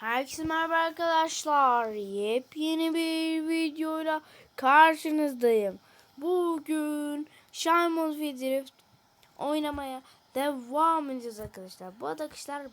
Herkese merhaba arkadaşlar. Yepyeni bir videoyla karşınızdayım. Bugün Shine ve Drift oynamaya devam edeceğiz arkadaşlar. Bu arada arkadaşlar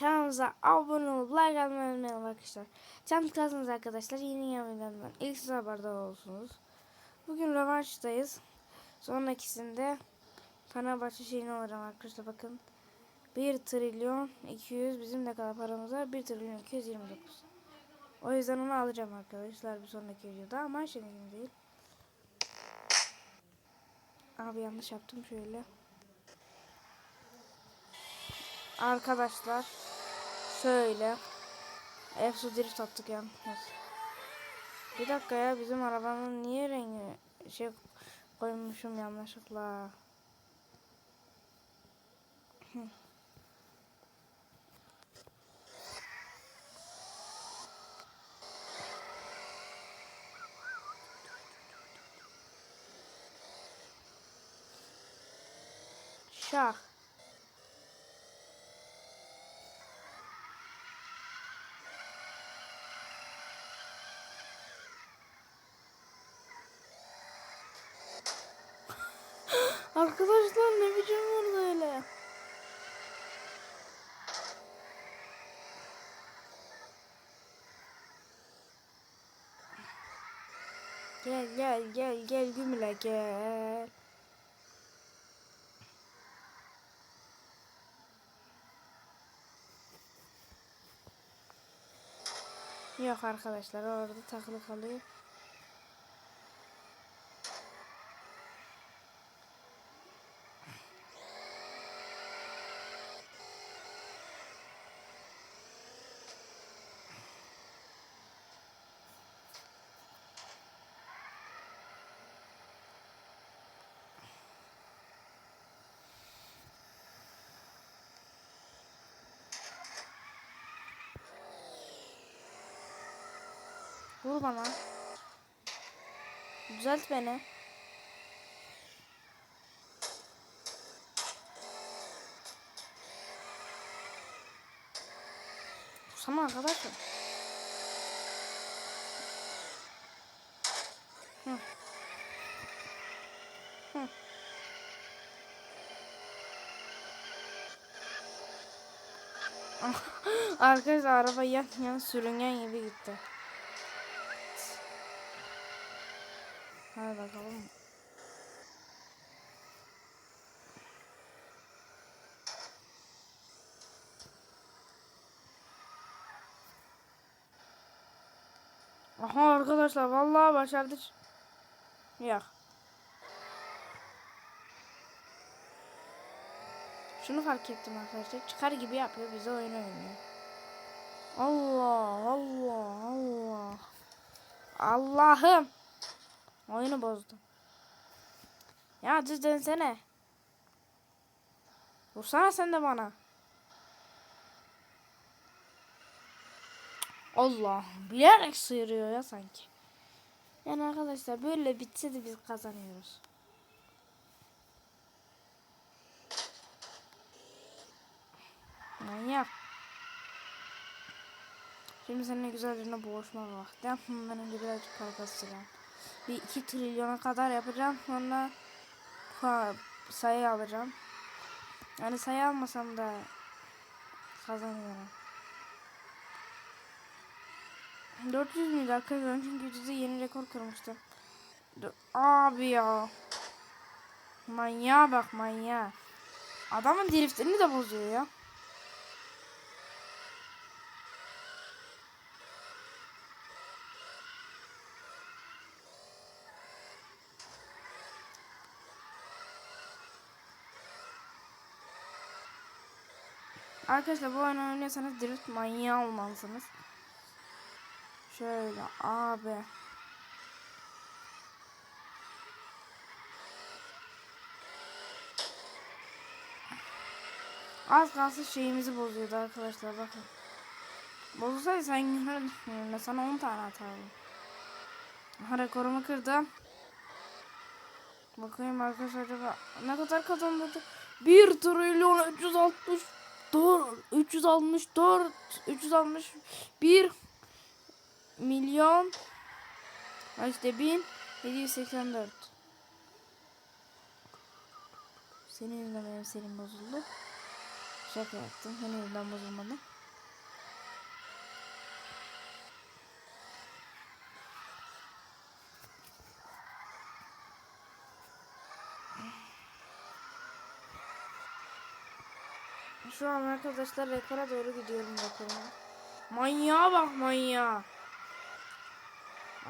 kanalımıza abone olup like atmayı unutmayın arkadaşlar. Can tıklarsanız arkadaşlar yeni yayınlarından ilk siz haberdar olursunuz. Bugün rövanştayız. Sonrakisinde Fenerbahçe şeyini alacağım arkadaşlar bakın. 1 trilyon 200 bizim ne kadar paramız var? 1 trilyon 229. O yüzden onu alacağım arkadaşlar bir sonraki videoda ama şimdi değil. Abi yanlış yaptım şöyle. Arkadaşlar şöyle Efsu drift attık yalnız. Bir dakika ya bizim arabanın niye rengi şey koymuşum yanlışlıkla. Şah. Arkadaşlar ne biçim vurdu öyle? Gel gel gel gel gümüle gel. Yok arkadaşlar orada takılı kalıyor. Vur bana. Düzelt beni. Vursana arkadaşım. Hı. Hı. Arkadaşlar araba yan yan sürüngen gibi gitti. Hadi bakalım. Aha arkadaşlar vallahi başardık. Yok. Şunu fark ettim arkadaşlar. Çıkar gibi yapıyor bize oyun oynuyor. Allah Allah Allah. Allah'ım. Oyunu bozdu. Ya düz dönsene. Vursana sen de bana. Allah bilerek sıyırıyor ya sanki. Yani arkadaşlar böyle bitse de biz kazanıyoruz. Manyak. Şimdi seninle güzel birine boğuşma vakti. Bundan önce birazcık para kasacağım. Bir 2 trilyona kadar yapacağım. Sonra sayı alacağım. Yani sayı almasam da kazanıyorum. 400 müydü arkadaşlar? Çünkü videoda yeni rekor kırmıştım. Abi ya. Manyağa bak manyağa. Adamın driftini de bozuyor ya. Arkadaşlar bu oyunu oynuyorsanız drift manyağı olmalısınız. Şöyle abi. Az kalsın şeyimizi bozuyordu arkadaşlar bakın. Bozulsaydı sen görürdün. Sana 10 tane atardım. Aha rekorumu kırdım. Bakayım arkadaşlar acaba ne kadar kazandırdı? 1 trilyon 360 Dur 364 361 milyon işte 1784 Senin yüzünden benim serim bozuldu. Şaka yaptım. Senin yüzünden bozulmadı. Şu an arkadaşlar rekora doğru gidiyorum rekoruma. Manyağa bak manyağa.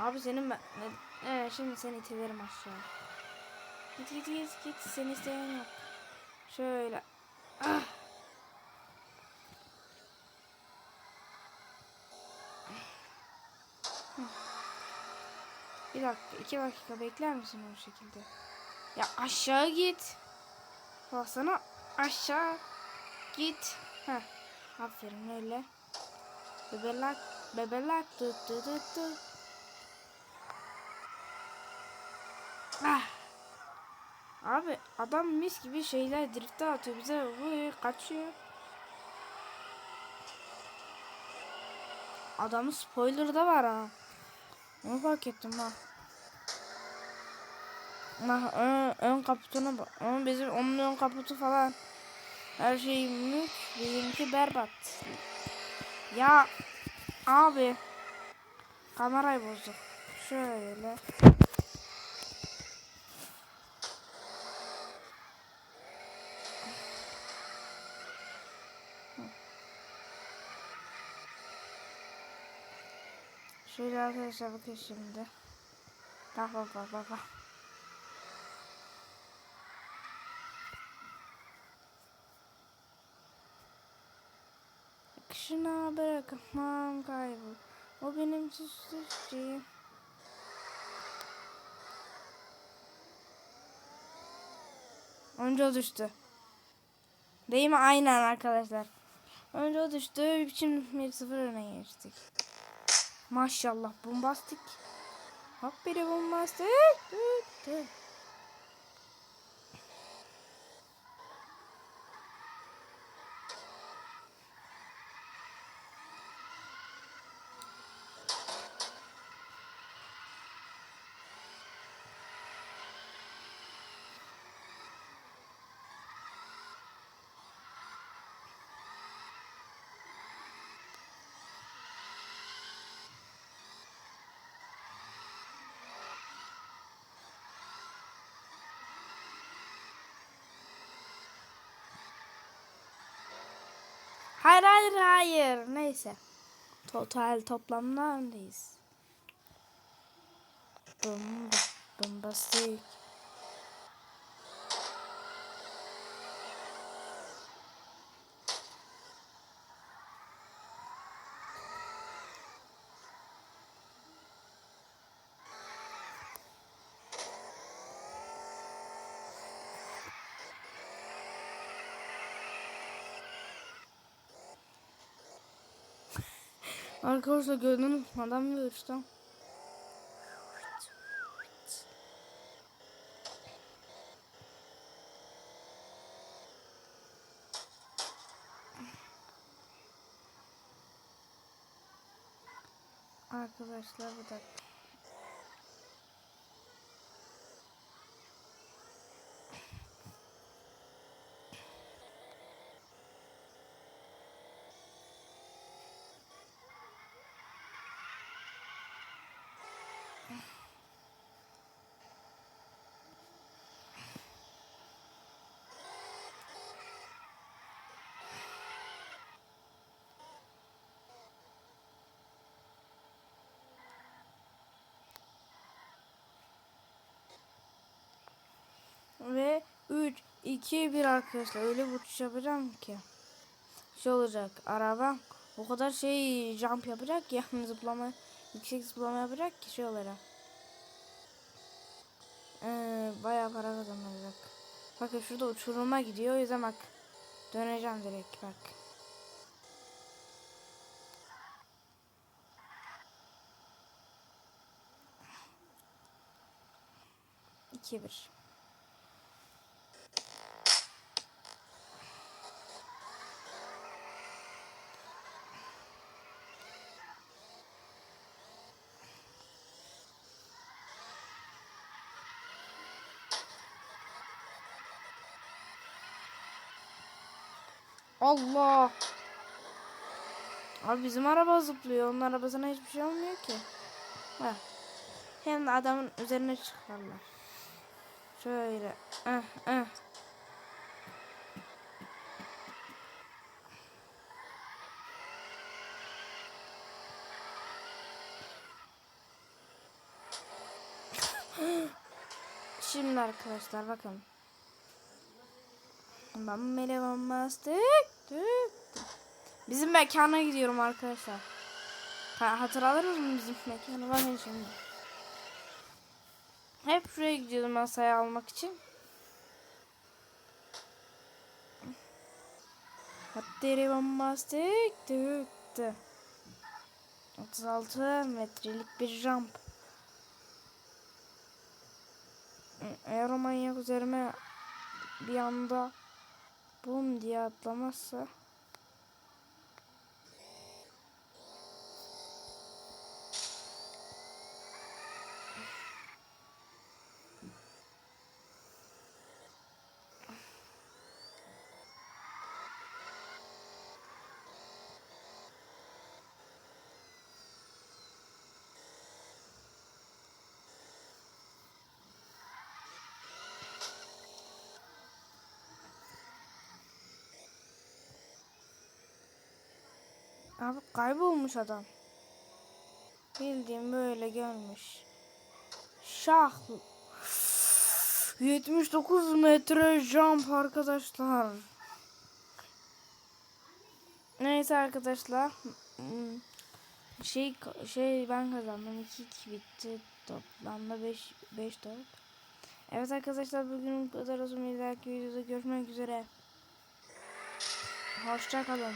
Abi senin ben... Evet, şimdi seni itilerim aşağı. Git git git git seni isteyen yok. Şöyle. Ah. Bir dakika, iki dakika bekler misin o şekilde? Ya aşağı git. Baksana aşağı git. Heh. Aferin öyle. Bebelak, bebelak, tut tut tut tut. Ah. Abi adam mis gibi şeyler drifte atıyor bize bu kaçıyor. Adamın spoiler da var ha. Onu fark ettim ha. Bak ön, ön kaputuna bak. Ama bizim onun ön kaputu falan her şey mük. Bizimki berbat. Ya abi kamerayı bozduk. Şöyle. Şöyle arkadaşlar bakın şimdi. Bak bak bak bak bırakamam kaybol. O benim süslücüğüm. Önce o düştü. Değil mi? Aynen arkadaşlar. Önce o düştü. Şimdi 1-0 öne geçtik. Maşallah bombastik. Hop biri bombastik. Hayır hayır hayır. Neyse. Total toplamda öndeyiz. Bomba, bombastik. Arkadaşlar gördünüz mü? Adam bir uçtu. Arkadaşlar bir dakika. Ve 3, 2, 1 arkadaşlar. Öyle bir uçuş yapacağım ki. Şey olacak. Araba o kadar şey jump yapacak ki yani zıplama yüksek zıplama yapacak ki şey olacak. Ee, bayağı para kazanacak. Bakın şurada uçuruma gidiyor. O yüzden bak. Döneceğim direkt bak. İki bir. Allah. Abi bizim araba zıplıyor. Onun arabasına hiçbir şey olmuyor ki. Bak. Hem de adamın üzerine çıkarlar. Şöyle. Eh, eh. Şimdi arkadaşlar bakın. Ben melevan mastık. Bizim mekana gidiyorum arkadaşlar. Ha, hatırladınız mı bizim mekanı? Bakın şimdi. Hep şuraya gidiyordum masayı almak için. Hatteri bombastik. 36 metrelik bir jump. Eğer manyak üzerime bir anda bum diye atlamazsa Abi kaybolmuş adam. Bildiğim böyle gelmiş. Şah. 79 metre jump arkadaşlar. Neyse arkadaşlar. Hmm, Şey şey ben kazandım. 2 2 bitti. Toplamda 5 5 4. Evet arkadaşlar bugün bu kadar olsun. Bir dahaki videoda görüşmek üzere. Hoşça kalın.